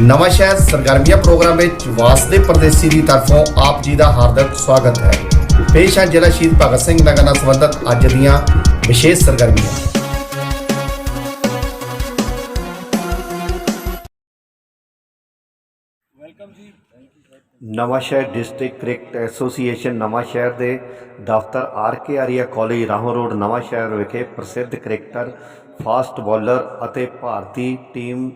ਨਵਾਂ ਸ਼ਹਿਰ ਸਰਗਰਮੀਆਂ ਪ੍ਰੋਗਰਾਮ ਵਿੱਚ ਵਾਸਦੇ ਪਰਦੇਸੀ ਦੀ ਤਰਫੋਂ ਆਪ ਜੀ ਦਾ ਹਾਰਦਿਕ ਸਵਾਗਤ ਹੈ। ਪੇਸ਼ ਹੈ ਜ਼ਿਲ੍ਹਾ ਸ਼ਹੀਦ ਭਗਤ ਸਿੰਘ ਨਗਰ ਨਾਲ ਸੰਬੰਧਿਤ ਅੱਜ ਦੀਆਂ ਵਿਸ਼ੇਸ਼ ਸਰਗਰਮੀਆਂ। ਨਵਾਂ ਸ਼ਹਿਰ ਡਿਸਟ੍ਰਿਕਟ ਕ੍ਰਿਕਟ ਐਸੋਸੀਏਸ਼ਨ ਨਵਾਂ ਸ਼ਹਿਰ ਦੇ ਦਫ਼ਤਰ R K Arya college Rahon road Nawanshahr ਵਿਖੇ ਪ੍ਰਸਿੱਧ ਕ੍ਰਿਕਟਰ ਫਾਸਟ ਬੋਲਰ ਅਤੇ ਭਾਰਤੀ ਟੀਮ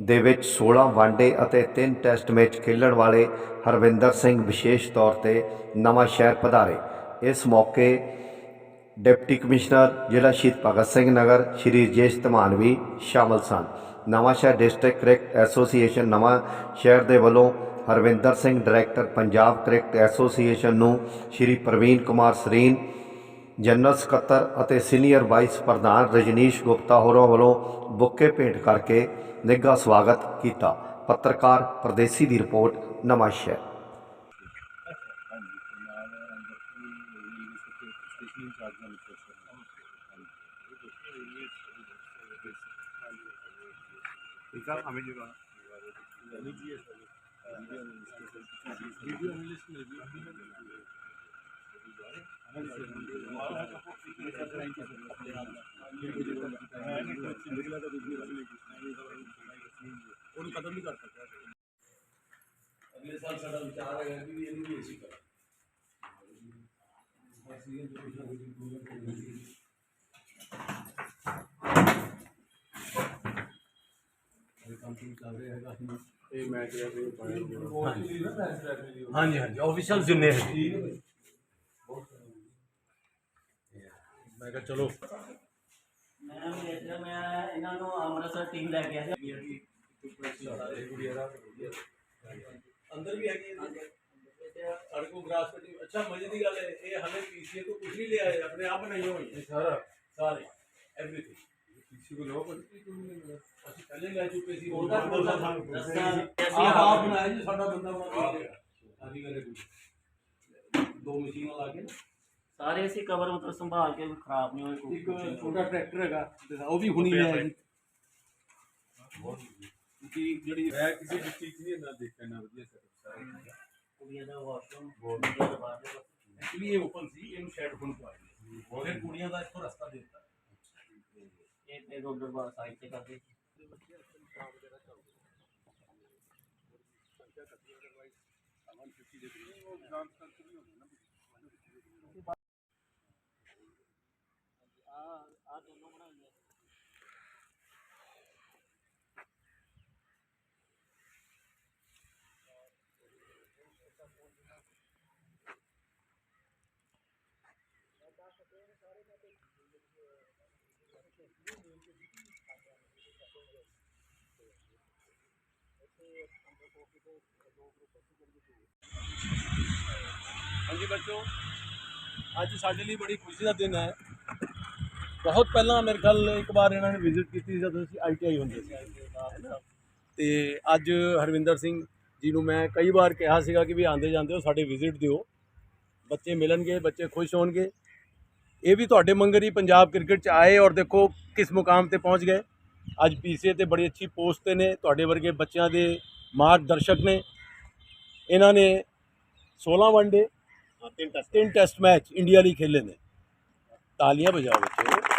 ਦੇ ਵਿੱਚ 16 ਵਨਡੇ ਅਤੇ 3 ਟੈਸਟ ਮੈਚ ਖੇਡਣ ਵਾਲੇ ਹਰਵਿੰਦਰ ਸਿੰਘ ਵਿਸ਼ੇਸ਼ ਤੌਰ ਤੇ ਨਵਾਂ ਸ਼ਹਿਰ ਪਧਾਰੇ। ਇਸ ਮੌਕੇ ਡਿਪਟੀ ਕਮਿਸ਼ਨਰ ਜ਼ਿਲ੍ਹਾ ਸ਼ਹੀਦ ਭਗਤ ਸਿੰਘ ਨਗਰ, ਸ਼੍ਰੀ ਰਜੇਸ਼ ਧਮਾਨ ਵੀ ਸ਼ਾਮਲ ਸਨ। ਨਵਾਂ ਸ਼ਹਿਰ ਡਿਸਟ੍ਰਿਕਟ ਕ੍ਰਿਕਟ ਐਸੋਸੀਏਸ਼ਨ ਨਵਾਂ ਸ਼ਹਿਰ ਦੇ ਵੱਲੋਂ Harvinder Singh director, Punjab cricket association ਨੂੰ ਸ਼੍ਰੀ ਪ੍ਰਵੀਨ ਕੁਮਾਰ ਸਰੀਨ ਜਨਰਲ ਸਕੱਤਰ ਅਤੇ ਸੀਨੀਅਰ ਵਾਈਸ ਪ੍ਰਧਾਨ ਰਜਨੀਸ਼ ਗੁਪਤਾ ਹੋਰਾਂ ਵੱਲੋਂ ਬੁੱਕੇ ਭੇਟ ਕਰਕੇ ਨਿੱਘਾ ਸਵਾਗਤ ਕੀਤਾ। ਪੱਤਰਕਾਰ ਪਰਦੇਸੀ ਦੀ ਰਿਪੋਰਟ ਨਵਾਂ ਸ਼ਹਿਰ ਅਗਲੇ ਸਾਲ ਸਾਡਾ ਵਿਚਾਰ ਹੈਗਾ ਕਿ ਵੀ ਇਹਨੂੰ ਵੀ ਅਸੀਂ ਕਰਾਂਗੇ ਇਹ ਮੈਚ ਦਾ ਕੋਈ ਹਾਂਜੀ ਹਾਂਜੀ ਆਫੀਸ਼ੀਅਲ ਜਿੰਨੇ ਹੈ ਮੈਂ ਕਿਹਾ ਚਲੋ। ਮੈਂ ਮੈਨੇਜਰ ਮੈਂ ਇਹਨਾਂ ਨੂੰ ਅੰਮ੍ਰਿਤਸਰ ਟੀਮ ਲੈ ਕੇ ਆਇਆ ਸੀ। ਅੰਦਰ ਵੀ ਹੈਗੀ ਸਾਡੇ ਕੋਲ ਗ੍ਰਾਸ ਕਟਿੰਗ ਅੱਛਾ ਮਜ਼ੇ ਦੀ ਗੱਲ ਹੈ। ਇਹ ਹਲੇ ਪੀਸੀਏ ਤੋਂ ਕੁਝ ਨਹੀਂ ਲਿਆ ਹੈ। ਆਪਣੇ ਆਪ ਨਹੀਂ ਹੋਈ ਸਾਰਾ? ਸਾਰੇ ਐਵਰੀਥਿੰਗ ਪੀਸੀ ਕੋ ਲੋ ਅਸੀਂ ਪਹਿਲੇ ਲੈ ਚੁੱਕੇ ਸੀ। ਉਹਦਾ ਉਹਦਾ ਕੋਲ ਸਾਨੂੰ ਦੱਸਿਆ ਅਸੀਂ ਅਸੀਂ ਆਪ ਬਣਾਇਆ ਜੀ ਸਾਡਾ ਬੰਦਾ ਬਣਾ ਕੇ ਸਾਰੀ ਗੱਲ ਹੈ। ਦੋ ਮਸ਼ੀਨਾਂ ਲਾ ਕੇ ਸਾਰੇ ਅਸੀਂ ਕਵਰ ਮਤਲਬ ਸੰਭਾਲ ਕੇ ਖਰਾਬ ਨਹੀਂ ਹੋਏ ਕੋਈ ਇੱਕ ਛੋਟਾ ਟਰੈਕਟਰ ਹੈਗਾ ਤੇ ਉਹ ਵੀ ਹੁਣੀ ਲਿਆ ਜੀ। ਕਿ ਜਿਹੜੀ ਮੈਂ ਕਿਸੇ ਡਿਸਟ੍ਰਿਕਟ ਨਹੀਂ ਨਾ ਦੇਖਿਆ ਨਾ ਵਧੀਆ ਸੈਟਅਪ ਸਾਰਾ। ਕੁੜੀਆਂ ਦਾ ਵਾਸ਼ਰੂਮ ਕੁੜੀਆਂ ਦਾ ਬਾਹਰ ਐਕਚੁਅਲੀ ਇਹ ਓਪਨ ਸੀ ਇਹਨੂੰ ਸ਼ੈਡ ਹੁਣ ਪਵਾਈ ਉਹਨੇ ਕੁੜੀਆਂ ਦਾ ਇੱਥੋਂ ਰਸਤਾ ਦੇ ਦਿੱਤਾ। ਇਹ ਤੇ ਉਧਰ ਬਾਹਰ ਸਾਈਡ ਤੇ ਕਰਦੇ ਆ ਦੋਨੋਂ ਬਣਾਈਆਂ ਹਾਂਜੀ ਬੱਚੋ ਅੱਜ ਸਾਡੇ ਲਈ ਬੜੀ ਖੁਸ਼ੀ ਦਾ ਦਿਨ ਹੈ ਬਹੁਤ ਪਹਿਲਾਂ ਮੇਰੇ ਖਿਆਲ ਇੱਕ ਵਾਰ ਇਹਨਾਂ ਨੇ ਵਿਜ਼ਿਟ ਕੀਤੀ ਜਦੋਂ ਅਸੀਂ ਆਈਟੀਆਈ ਹੁੰਦੇ ਸੀ? ਤੇ ਅੱਜ ਹਰਵਿੰਦਰ ਸਿੰਘ ਜੀ ਨੂੰ ਮੈਂ ਕਈ ਵਾਰ ਕਿਹਾ ਸੀਗਾ ਕਿ ਵੀ ਆਂਦੇ ਜਾਂਦੇ ਹੋ ਸਾਡੇ ਵਿਜ਼ਿਟ ਦਿਓ। ਬੱਚੇ ਮਿਲਣਗੇ ਬੱਚੇ ਖੁਸ਼ ਹੋਣਗੇ। ਇਹ ਵੀ ਤੁਹਾਡੇ ਮੰਗਰ ਹੀ ਪੰਜਾਬ ਕ੍ਰਿਕਟ ਚ ਆਏ ਔਰ ਦੇਖੋ ਕਿਸ ਮੁਕਾਮ ਤੇ ਪਹੁੰਚ ਗਏ। ਅੱਜ ਪੀਸੀਏ ਤੇ ਬੜੀ ਅੱਛੀ ਪੋਸਟ ਤੇ ਨੇ ਤੁਹਾਡੇ ਵਰਗੇ ਬੱਚਿਆਂ ਦੇ ਮਾਰਗਦਰਸ਼ਕ ਨੇ। ਇਹਨਾਂ ਨੇ 16 ਵਨਡੇ ਤਿੰਨ ਟੈਸਟ ਮੈਚ ਇੰਡੀਆ ਲਈ ਖੇਲੇ ਨੇ। ਤਾਲੀਆਂ ਬੱਚੋ।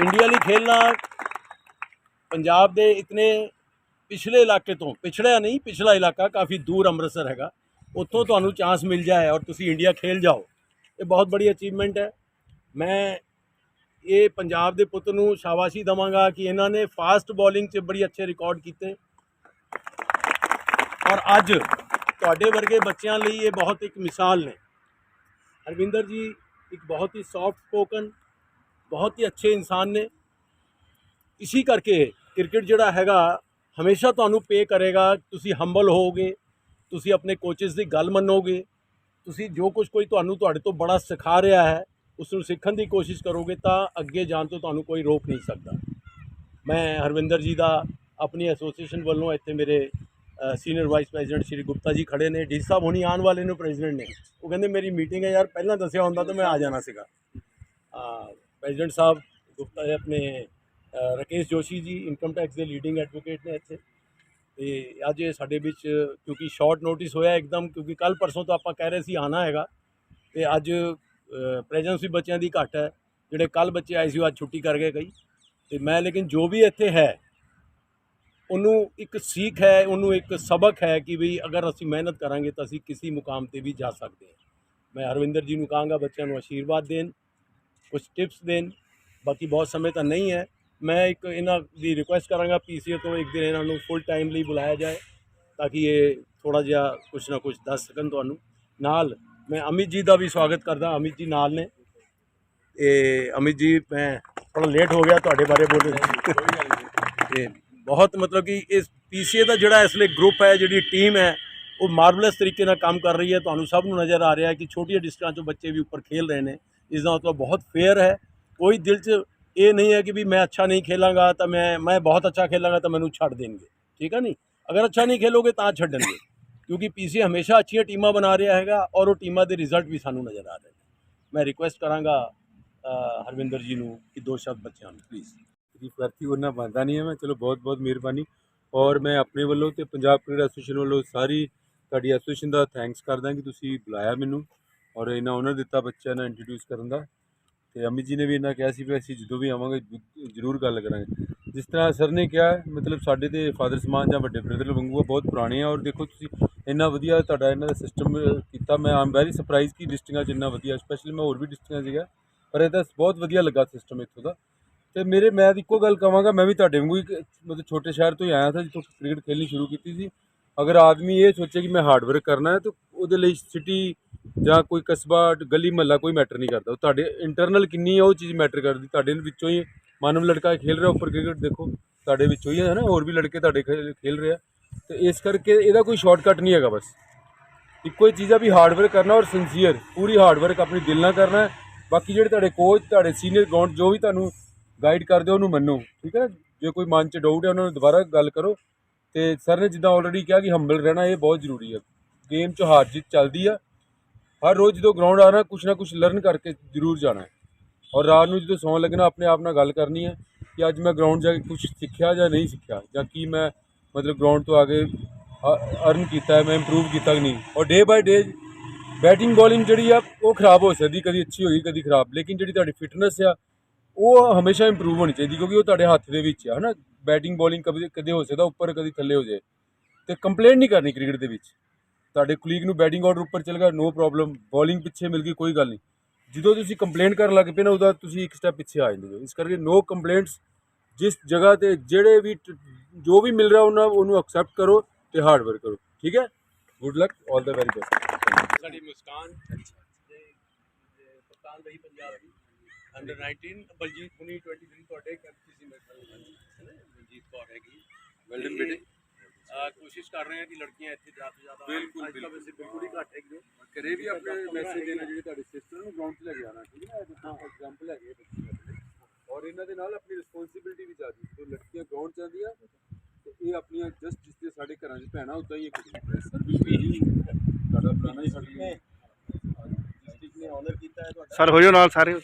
ਇੰਡੀਆ ਲਈ ਖੇਲਣਾ ਪੰਜਾਬ ਦੇ ਇਤਨੇ ਪਿਛਲੇ ਇਲਾਕੇ ਤੋਂ, ਪਿਛੜਿਆ ਨਹੀਂ, ਪਿਛਲਾ ਇਲਾਕਾ ਕਾਫੀ ਦੂਰ ਅੰਮ੍ਰਿਤਸਰ ਹੈਗਾ। ਉੱਥੋਂ ਤੁਹਾਨੂੰ ਚਾਂਸ ਮਿਲ ਜਾਏ ਔਰ ਤੁਸੀਂ ਇੰਡੀਆ ਖੇਲ ਜਾਓ। ਇਹ ਬਹੁਤ ਬੜੀ ਅਚੀਵਮੈਂਟ ਹੈ। ਮੈਂ ਇਹ ਪੰਜਾਬ ਦੇ ਪੁੱਤ ਨੂੰ ਸ਼ਾਬਾਸ਼ੀ ਦਵਾਂਗਾ ਕਿ ਇਹਨਾਂ ਨੇ ਫਾਸਟ ਬੋਲਿੰਗ 'ਚ ਬੜੀ ਅੱਛੇ ਰਿਕਾਰਡ ਕੀਤੇ। ਔਰ ਅੱਜ ਤੁਹਾਡੇ ਵਰਗੇ ਬੱਚਿਆਂ ਲਈ ਇਹ ਬਹੁਤ ਇੱਕ ਮਿਸਾਲ ਨੇ। ਹਰਵਿੰਦਰ ਜੀ, ਇੱਕ ਬਹੁਤ ਹੀ ਸੌਫਟ ਸਪੋਕਨ ਬਹੁਤ ਹੀ ਅੱਛੇ ਇਨਸਾਨ ਨੇ। ਇਸੀ ਕਰਕੇ ਕ੍ਰਿਕਟ ਜਿਹੜਾ ਹੈਗਾ ਹਮੇਸ਼ਾ ਤੁਹਾਨੂੰ ਪੇ ਕਰੇਗਾ। ਤੁਸੀਂ ਹੰਬਲ ਹੋਵੋਗੇ, ਤੁਸੀਂ ਆਪਣੇ ਕੋਚਸ ਦੀ ਗੱਲ ਮੰਨੋਗੇ। ਤੁਸੀਂ ਜੋ ਕੁਝ ਕੋਈ ਤੁਹਾਨੂੰ ਤੁਹਾਡੇ ਤੋਂ ਬੜਾ ਸਿਖਾ ਰਿਹਾ ਹੈ ਉਸ ਨੂੰ ਸਿੱਖਣ ਦੀ ਕੋਸ਼ਿਸ਼ ਕਰੋਗੇ ਤਾਂ ਅੱਗੇ ਜਾਣ ਤੋਂ ਤੁਹਾਨੂੰ ਕੋਈ ਰੋਕ ਨਹੀਂ ਸਕਦਾ। ਮੈਂ ਹਰਵਿੰਦਰ ਜੀ ਦਾ ਆਪਣੀ ਐਸੋਸੀਏਸ਼ਨ ਵੱਲੋਂ ਇੱਥੇ ਮੇਰੇ senior vice president Shri Gupta ji ਖੜੇ ਨੇ। ਡੀ ਸਾਹਿਬ ਹੁਣੀ ਆਉਣ ਵਾਲੇ ਨੇ ਪ੍ਰੈਜ਼ੀਡੈਂਟ ਨੇ। ਉਹ ਕਹਿੰਦੇ, ਮੇਰੀ ਮੀਟਿੰਗ ਹੈ ਯਾਰ, ਪਹਿਲਾਂ ਦੱਸਿਆ ਹੁੰਦਾ ਤਾਂ ਮੈਂ ਆ ਜਾਣਾ ਸੀਗਾ। ਪ੍ਰੈਜ਼ੀਡੈਂਟ ਸਾਹਿਬ ਗੁਪਤਾ ਜੀ ਆਪਣੇ ਅ, ਰਾਕੇਸ਼ ਜੋਸ਼ੀ ਜੀ ਇਨਕਮ ਟੈਕਸ ਦੇ ਲੀਡਿੰਗ ਐਡਵੋਕੇਟ ਨੇ ਇੱਥੇ। ਤੇ ਅੱਜ ਇਹ ਸਾਡੇ ਵਿੱਚ ਕਿਉਂਕਿ ਸ਼ਾਰਟ ਨੋਟਿਸ ਹੋਇਆ ਇੱਕਦਮ ਕਿਉਂਕਿ ਕੱਲ ਪਰਸੋਂ ਤੋਂ ਆਪਾਂ ਕਹਿ ਰਹੇ ਸੀ ਆਣਾ ਹੈਗਾ। ਤੇ ਅੱਜ ਪ੍ਰੈਜ਼ੈਂਸ ਵੀ ਬੱਚਿਆਂ ਦੀ ਘੱਟ ਹੈ ਜਿਹੜੇ ਕੱਲ ਬੱਚੇ ਆਏ ਸੀ ਉਹ ਅੱਜ ਛੁੱਟੀ ਕਰ ਗਏ ਕਈ। ਤੇ ਮੈਂ ਲੇਕਿਨ ਜੋ ਵੀ ਇੱਥੇ ਹੈ ਉਹਨੂੰ ਇੱਕ ਸੀਖ ਹੈ ਉਹਨੂੰ ਇੱਕ ਸਬਕ ਹੈ ਕਿ ਵੀ ਅਗਰ ਅਸੀਂ ਮਿਹਨਤ ਕਰਾਂਗੇ ਤਾਂ ਅਸੀਂ ਕਿਸੇ ਮੁਕਾਮ ਤੇ ਵੀ ਜਾ ਸਕਦੇ ਹਾਂ। ਮੈਂ ਹਰਵਿੰਦਰ ਜੀ ਨੂੰ ਕਹਾਂਗਾ ਬੱਚਿਆਂ ਨੂੰ ਆਸ਼ੀਰਵਾਦ ਦੇਣ। ਕੁਝ ਟਿਪਸ ਦੇਣ, ਬਾਕੀ ਬਹੁਤ ਸਮੇਂ ਤਾਂ ਨਹੀਂ ਹੈ। ਮੈਂ ਇੱਕ ਇਹਨਾਂ ਦੀ ਰਿਕੁਐਸਟ ਕਰਾਂਗਾ ਪੀਸੀਏ ਤੋਂ ਇੱਕ ਦਿਨ ਇਹਨਾਂ ਨੂੰ ਫੁੱਲ ਟਾਈਮ ਲਈ ਬੁਲਾਇਆ ਜਾਏ, ਤਾਂ ਕਿ ਇਹ ਥੋੜਾ ਜਿਹਾ ਕੁਝ ਨਾ ਕੁਝ ਦੱਸ ਸਕਣ ਤੁਹਾਨੂੰ। ਨਾਲ ਮੈਂ ਅਮਿਤ ਜੀ ਦਾ ਵੀ ਸਵਾਗਤ ਕਰਦਾ, ਅਮਿਤ ਜੀ ਨਾਲ ਨੇ। ਇਹ ਅਮਿਤ ਜੀ, ਮੈਂ ਥੋੜਾ ਲੇਟ ਹੋ ਗਿਆ ਤੁਹਾਡੇ ਬਾਰੇ ਬੋਲਣ ਤੇ ਬਹੁਤ ਮਤਲਬ ਕਿ ਇਸ ਪੀਸੀਏ ਦਾ ਜਿਹੜਾ ਇਸ ਲਈ ਗਰੁੱਪ ਹੈ, ਜਿਹੜੀ ਟੀਮ ਹੈ, ਉਹ ਮਾਰਵਲਸ ਤਰੀਕੇ ਨਾਲ ਕੰਮ ਕਰ ਰਹੀ ਹੈ। ਤੁਹਾਨੂੰ ਸਭ ਨੂੰ ਨਜ਼ਰ ਆ ਰਿਹਾ ਹੈ ਕਿ ਛੋਟੀਆਂ ਡਿਸਟ੍ਰਿਕਟਾਂ 'ਚੋਂ ਬੱਚੇ ਵੀ ਉੱਪਰ ਖੇਲ ਰਹੇ ਨੇ। ਇਸ ਦਾ ਮਤਲਬ ਬਹੁਤ ਫੇਅਰ ਹੈ। ਕੋਈ ਦਿਲ 'ਚ ਇਹ ਨਹੀਂ ਹੈ ਕਿ ਵੀ ਮੈਂ ਅੱਛਾ ਨਹੀਂ ਖੇਲਾਂਗਾ ਤਾਂ ਮੈਂ ਮੈਂ ਬਹੁਤ ਅੱਛਾ ਖੇਲਾਂਗਾ ਤਾਂ ਮੈਨੂੰ ਛੱਡ ਦੇਣਗੇ। ਠੀਕ ਹੈ ਨਹੀਂ ਅਗਰ ਅੱਛਾ ਨਹੀਂ ਖੇਲੋਗੇ ਤਾਂ ਛੱਡਣਗੇ। ਕਿਉਂਕਿ ਪੀਸੀਏ ਹਮੇਸ਼ਾ ਅੱਛੀਆਂ ਟੀਮਾਂ ਬਣਾ ਰਿਹਾ ਹੈਗਾ ਔਰ ਉਹ ਟੀਮਾਂ ਦੇ ਰਿਜ਼ਲਟ ਵੀ ਸਾਨੂੰ ਨਜ਼ਰ ਆ ਰਹੇ ਨੇ। ਮੈਂ ਰਿਕੁਐਸਟ ਕਰਾਂਗਾ ਹਰਵਿੰਦਰ ਜੀ ਨੂੰ ਕਿ ਦੋ ਸ਼ਬਦ ਬੱਚਿਆਂ ਨੂੰ ਪਲੀਜ਼ ਤਰੀਫ ਕਰਤੀ ਉਹਨਾਂ ਬੰਦਾ ਨਹੀਂ ਹੈ। ਮੈਂ ਚਲੋ ਬਹੁਤ ਬਹੁਤ ਮਿਹਰਬਾਨੀ। ਔਰ ਮੈਂ ਆਪਣੇ ਵੱਲੋਂ ਤੇ ਪੰਜਾਬ ਕ੍ਰਿਕਟ ਐਸੋਸੀਏਸ਼ਨ ਵੱਲੋਂ ਸਾਰੀ ਤੁਹਾਡੀ ਐਸੋਸੀਏਸ਼ਨ ਦਾ ਥੈਂਕਸ ਕਰਦਾ ਕਿ ਤੁਸੀਂ ਬੁਲਾਇਆ ਮੈਨੂੰ। ਔਰ ਇਹਨਾਂ ਉਹਨਾਂ ਦਿੱਤਾ ਬੱਚਿਆਂ ਨੂੰ ਇੰਟਰੋਡਿਊਸ ਕਰਨ ਦਾ। ਤੇ ਅਮੀ ਜੀ ਨੇ ਵੀ ਇਹਨਾਂ ਕਿਹਾ ਸੀ ਵੀ ਅਸੀਂ ਜਦੋਂ ਵੀ ਆਵਾਂਗੇ, ਜ਼ਰੂਰ ਗੱਲ ਕਰਾਂਗੇ। ਜਿਸ ਤਰ੍ਹਾਂ ਸਰ ਨੇ ਕਿਹਾ, ਮਤਲਬ ਸਾਡੇ ਤੇ ਫਾਦਰ ਸਮਾਨ ਜਾਂ ਵੱਡੇ ਬ੍ਰਦਰ ਵਾਂਗੂ ਬਹੁਤ ਪੁਰਾਣੇ ਆ। ਔਰ ਦੇਖੋ ਤੁਸੀਂ, ਇੰਨਾ ਵਧੀਆ ਤੁਹਾਡਾ ਇਹਨਾਂ ਦਾ ਸਿਸਟਮ ਕੀਤਾ। ਮੈਂ ਆਮ ਵੈਰੀ ਸਰਪ੍ਰਾਈਜ਼ ਕਿ ਡਿਸਟ੍ਰਿਕਟਾਂ 'ਚ ਇੰਨਾ ਵਧੀਆ ਸਪੈਸ਼ਲੀ ਮੈਂ ਹੋਰ ਵੀ ਡਿਸਟ੍ਰਿਕਟਾਂ ਸੀਗਾ ਪਰ ਇਹਦਾ ਬਹੁਤ ਵਧੀਆ ਲੱਗਾ ਸਿਸਟਮ ਇੱਥੋਂ ਦਾ। ਤੇ ਮੇਰੇ, ਮੈਂ ਤਾਂ ਇੱਕੋ ਗੱਲ ਕਹਾਂਗਾ ਮੈਂ ਵੀ ਤੁਹਾਡੇ ਵਾਂਗੂ ਇੱਕ ਮਤਲਬ ਛੋਟੇ ਸ਼ਹਿਰ ਤੋਂ ਹੀ ਆਇਆ ਸੀ, ਜਿੱਥੋਂ ਕ੍ਰਿਕਟ ਖੇਲਣੀ ਸ਼ੁਰੂ ਕੀਤੀ ਸੀ। ਅਗਰ ਆਦਮੀ ਇਹ ਸੋਚੇ ਕਿ ਮੈਂ ਹਾਰਡ ਵਰਕ ਕਰਨਾ ਹੈ, ਤਾਂ ਉਹਦੇ ਲਈ ਸਿਟੀ ਜਾਂ ਕੋਈ ਕਸਬਾ, ਗਲੀ, ਮਹੱਲਾ ਕੋਈ ਮੈਟਰ ਨਹੀਂ ਕਰਦਾ। ਉਹ ਤੁਹਾਡੇ ਇੰਟਰਨਲ ਕਿੰਨੀ ਹੈ ਉਹ ਚੀਜ਼ ਮੈਟਰ ਕਰਦੀ। ਤੁਹਾਡੇ ਵਿੱਚੋਂ ਹੀ ਮਾਨਵ ਲੜਕਾ ਖੇਲ ਰਿਹਾ, ਉੱਪਰ ਕ੍ਰਿਕਟ ਦੇਖੋ, ਤੁਹਾਡੇ ਵਿੱਚੋਂ ਹੀ ਹੈ ਨਾ ਹੋਰ ਵੀ ਲੜਕੇ ਤੁਹਾਡੇ ਖੇਲ ਖੇਲ ਰਹੇ ਆ। ਤੇ ਇਸ ਕਰਕੇ ਇਹਦਾ ਕੋਈ ਸ਼ਾਰਟਕਟ ਨਹੀਂ ਹੈਗਾ ਬਸ। ਇੱਕੋ ਹੀ ਚੀਜ਼ ਆ ਵੀ ਹਾਰਡ ਵਰਕ ਕਰਨਾ ਔਰ ਸਿੰਸੀਅਰ ਪੂਰੀ ਹਾਰਡ ਵਰਕ ਆਪਣੀ ਦਿਲ ਨਾਲ ਕਰਨਾ ਹੈ। ਬਾਕੀ ਜਿਹੜੇ ਤੁਹਾਡੇ ਕੋਚ ਤੁਹਾਡੇ ਸੀਨੀਅਰ ਗਰਾਊਂਡ ਜੋ ਵੀ ਤੁਹਾਨੂੰ ਗਾਈਡ ਕਰਦੇ ਉਹਨੂੰ ਮੰਨੋ। ਠੀਕ ਹੈ ਨਾ? ਜੇ ਕੋਈ ਮਨ 'ਚ ਡਾਊਟ ਹੈ, ਉਹਨਾਂ ਨੂੰ ਦੁਬਾਰਾ ਗੱਲ ਕਰੋ। ਤੇ ਸਰ ਨੇ ਜਿੱਦਾਂ ਆਲਰੇਡੀ ਕਿਹਾ ਕਿ ਹੰਬਲ ਰਹਿਣਾ ਇਹ ਬਹੁਤ ਜ਼ਰੂਰੀ ਹੈ ਗੇਮ 'ਚ ਹਾਰ ਜਿੱਤ ਚੱਲਦੀ ਆ। ਹਰ ਰੋਜ਼ ਜਦੋਂ ਗਰਾਊਂਡ ਆਣਾ ਕੁਛ ਨਾ ਕੁਛ ਲਰਨ ਕਰਕੇ ਜ਼ਰੂਰ ਜਾਣਾ ਹੈ। ਔਰ ਰਾਤ ਨੂੰ ਜਦੋਂ ਸੌਣ ਲੱਗਣਾ, ਆਪਣੇ ਆਪ ਨਾਲ ਗੱਲ ਕਰਨੀ ਹੈ ਕਿ ਅੱਜ ਮੈਂ ਗਰਾਊਂਡ ਜਾ ਕੇ ਕੁਝ ਸਿੱਖਿਆ ਜਾਂ ਨਹੀਂ ਸਿੱਖਿਆ, ਜਾਂ ਕੀ ਮੈਂ ਮਤਲਬ ਗਰਾਊਂਡ ਤੋਂ ਆਗੇ ਅਰਨ ਕੀਤਾ ਹੈ, ਮੈਂ ਇੰਪਰੂਵ ਕੀਤਾ ਕਿ ਨਹੀਂ। ਔਰ ਡੇ ਬਾਈ ਡੇ ਬੈਟਿੰਗ ਬੋਲਿੰਗ ਜਿਹੜੀ ਆ, ਉਹ ਖਰਾਬ ਹੋ ਸਕਦੀ, ਕਦੀ ਅੱਛੀ ਹੋਈ, ਕਦੀ ਖਰਾਬ। ਲੇਕਿਨ ਜਿਹੜੀ ਤੁਹਾਡੀ ਫਿਟਨੈਸ ਆ ਉਹ ਹਮੇਸ਼ਾ ਇੰਪਰੂਵ ਹੋਣੀ ਚਾਹੀਦੀ ਕਿਉਂਕਿ ਉਹ ਤੁਹਾਡੇ ਹੱਥ ਦੇ ਵਿੱਚ ਆ ਹਨਾ ਬੈਟਿੰਗ ਬੋਲਿੰਗ ਕਦੇ ਕਦੇ ਹੋ ਸਕਦਾ ਉੱਪਰ ਕਦੀ ਥੱਲੇ ਹੋ ਜਾਏ ਤੇ ਕੰਪਲੇਂਟ ਨਹੀਂ ਕਰਨੀ ਕ੍ਰਿਕਟ ਦੇ ਵਿੱਚ ਤੁਹਾਡੇ ਕੁਲੀਗ ਨੂੰ ਬੈਟਿੰਗ ਆਰਡਰ ਉੱਪਰ ਚੱਲ ਗਿਆ ਨੋ ਪ੍ਰੋਬਲਮ ਬੋਲਿੰਗ ਪਿੱਛੇ ਮਿਲ ਗਈ ਕੋਈ ਗੱਲ ਨਹੀਂ ਜਦੋਂ ਤੁਸੀਂ ਕੰਪਲੇਂਟ ਕਰਨ ਲੱਗ ਪਏ ਨਾ ਉਹਦਾ ਤੁਸੀਂ ਇੱਕ ਸਟੈਪ ਪਿੱਛੇ ਆ ਜਾਂਦੇ ਹੋ ਇਸ ਕਰਕੇ ਨੋ ਕੰਪਲੇਂਟਸ ਜਿਸ ਜਗ੍ਹਾ ਤੇ ਜਿਹੜੇ ਵੀ ਜੋ ਵੀ ਮਿਲ ਰਿਹਾ ਉਹਨਾਂ ਉਹਨੂੰ ਐਕਸੈਪਟ ਕਰੋ ਤੇ ਹਾਰਡ ਵਰਕ ਕਰੋ ਠੀਕ ਹੈ good luck all the very best ਸਾਡੀ ਮੁਸਕਾਨ ਕਪਤਾਨ ਰਹੀ ਪੰਜਾਬ ਦੀ ਅੰਡਰ 19 ਬਲਜੀਤ ਹੁਣੀ 23 ਤੁਹਾਡੇ ਕੈਂਪਟੀ ਸੀ ਮੇਰੇ ਨਾਲ, ਹੈ? ਬਲਜੀਤ ਕੌਰ ਹੈਗੀ। ਵੈਲਡਨ ਬੇਟੇ। ਕੋਸ਼ਿਸ਼ ਕਰ ਰਹੇ ਹਾਂ ਕਿ ਲੜਕੀਆਂ ਇੱਥੇ ਜ਼ਿਆਦਾ ਤੋਂ ਜ਼ਿਆਦਾ। ਬਿਲਕੁਲ, ਬਿਲਕੁਲ। ਹੀ ਘੱਟ ਹੈਗੀਆਂ। ਕਰੇ ਵੀ ਆਪਣੇ ਮੈਸੇਜ ਦੇਣਾ ਜਿਹੜੇ ਤੁਹਾਡੇ ਸਿਸਟਰ ਨੂੰ ਗਰਾਊਂਡ 'ਚ ਲੈ ਕੇ ਆਉਣਾ ਠੀਕ ਹੈ ਜਿੱਦਾਂ ਐਗਜ਼ਾਮਪਲ ਹੈਗੇ ਬੱਚੇ ਔਰ ਇਹਨਾਂ ਦੇ ਨਾਲ ਆਪਣੀ ਰਿਸਪੌਂਸਿਬਿਲਟੀ ਵੀ ਜ਼ਿਆਦੀ ਜੋ ਲੜਕੀਆਂ ਗਰਾਊਂਡ 'ਚ ਆਉਂਦੀਆਂ ਤੇ ਇਹ ਆਪਣੀਆਂ ਜਸਟ ਜਿਸ ਤੇ ਸਾਡੇ ਘਰਾਂ 'ਚ ਭੈਣਾਂ ਉਦਾਂ ਹੀ ਇਹ ਕੁੜੀ ਸਰ ਬਿਲਕੁਲ ਇਹੀ ਤੁਹਾਡਾ ਪੁਰਾਣਾ ਹੀ ਸਾਡੀ ਡਿਸਟ੍ਰਿਕਟ ਨੇ ਆਨਰ ਕੀਤਾ ਹੈ ਤੁਹਾਡਾ। ਸਰ ਹੋ ਜਾਓ ਨਾਲ ਸਾਰੇ।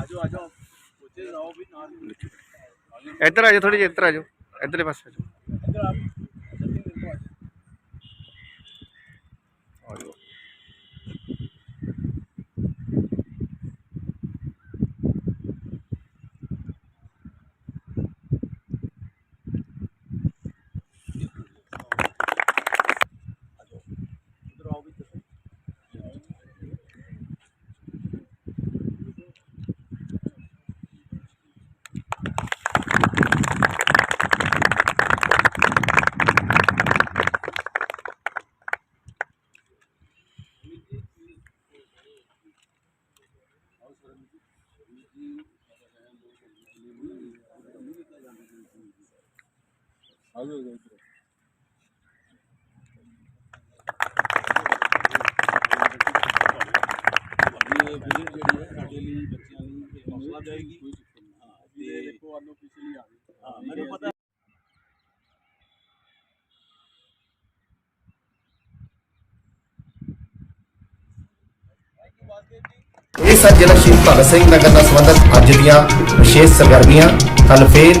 ਆਜੋ ਆਜੋ। ਉੱਥੇ ਜਾਓ ਵੀ ਨਾਲ ਇੱਧਰ ਆ ਜਾਓ ਥੋੜੀ ਜਿਹੀ ਇੱਧਰ ਆ ਜਾਓ। ਇੱਧਰਲੇ ਪਾਸੇ ਆ ਜਾਓ। ਇੱਧਰ ਆ ਜਲਦੀ ਮੇਰੇ ਕੋਲ ਆ ਜਾਓ। ਆ ਜਾਓ ਇੱਧਰ ਆਓ ਵੀ ਤੁਸੀਂ ਆ ਜਾਓ ਇੱਧਰ ਇਹ ਵਿਜ਼ਿਟ ਜਿਹੜੀ ਹੈ ਸਾਡੇ ਲਈ ਬੱਚਿਆਂ ਲਈ ਇਹ ਹੌਸਲਾ ਦੇਗੀ ਹਾਂ ਤੇ ਦੇਖੋ ਆਲੋ ਪਿਛਲੀ ਆ ਗਈ ਹਾਂ ਮੈਨੂੰ ਪਤਾ ਇਹ ਸਨ ਜ਼ਿਲ੍ਹਾ ਸ਼ਹੀਦ ਭਗਤ ਸਿੰਘ ਨਗਰ ਨਾਲ ਸੰਬੰਧਿਤ ਅੱਜ ਦੀਆਂ ਵਿਸ਼ੇਸ਼ ਸਰਗਰਮੀਆਂ ਕੱਲ ਫੇਰ